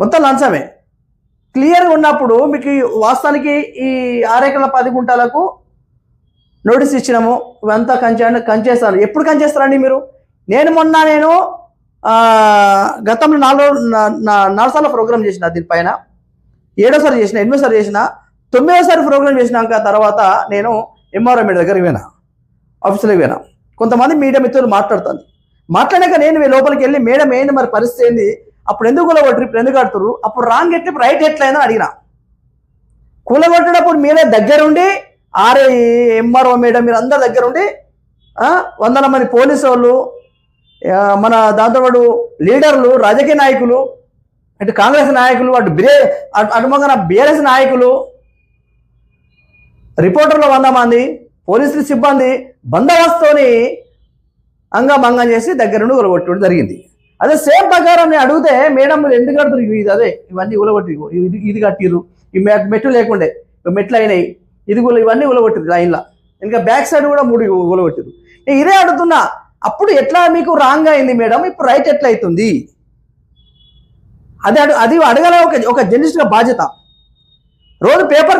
మొత్తం లంచమే క్లియర్గా ఉన్నప్పుడు మీకు వాస్తవానికి ఈ ఆరేకల పది గుంటలకు నోటీస్ ఇచ్చినాము. ఇవంతా కంచే కంచేస్తారు. ఎప్పుడు కంచేస్తారండి మీరు? నేను మొన్న నేను గతంలో నాలుగు నాలుగు సార్లు ప్రోగ్రామ్ చేసిన దీనిపైన. ఏడోసారి చేసిన ఎనిమిదోసారి చేసిన తొమ్మిదోసారి ప్రోగ్రామ్ చేసినాక తర్వాత నేను ఎంఆర్ఓ మీడియా దగ్గరికి పోయినా. ఆఫీసులకు పోయినా. కొంతమంది మీడియా మిత్రులు మాట్లాడుతుంది. మాట్లాడాక నేను లోపలికి వెళ్ళి మేడం ఏంది మరి పరిస్థితి ఏంది? అప్పుడు ఎందుకు కూలగొట్టరు ఇప్పుడు ఎందుకు కడుతురు అప్పుడు రాంగ్ ఎట్లా? రైట్ ఎట్లయిందని అడిగిన. కూలగొట్టేటప్పుడు మీరే దగ్గరుండి ఆర్ఏ ఎంఆర్ఓ మేడం మీరు అందరి దగ్గరుండి ఉండి వందల మంది పోలీసు వాళ్ళు మన దాంతోపాటు లీడర్లు రాజకీయ నాయకులు అటు కాంగ్రెస్ నాయకులు అటు బిరే అటు అటుమంగన బీఆర్ఎస్ నాయకులు రిపోర్టర్లు వంద మంది పోలీసులు సిబ్బంది బందోబస్తుని అంగమంగం చేసి దగ్గర నుండి కొలగొట్టడం జరిగింది. అదే సేమ్ ప్రకారం నేను అడిగితే మేడం మీరు ఎందుకు కడుతున్నారు? ఇవి ఇది అదే ఇవన్నీ ఉలగొట్టి ఇది ఇది కట్టిర్రు. ఈ మెట్లు లేకుండే మెట్లు అయినాయి. ఇది కూడా ఇవన్నీ ఉలగొట్టిరు లైన్లో. ఇంకా బ్యాక్ సైడ్ కూడా మూడు ఉలగొట్టిరు నేను ఇదే అడుగుతున్నా అప్పుడు ఎట్లా మీకు రాంగ్ అయింది మేడం? ఇప్పుడు రైట్ ఎట్లా అవుతుంది? అది అది అడగల ఒక ఒక జర్నలిస్ట్గా బాధ్యత. రోజు పేపర్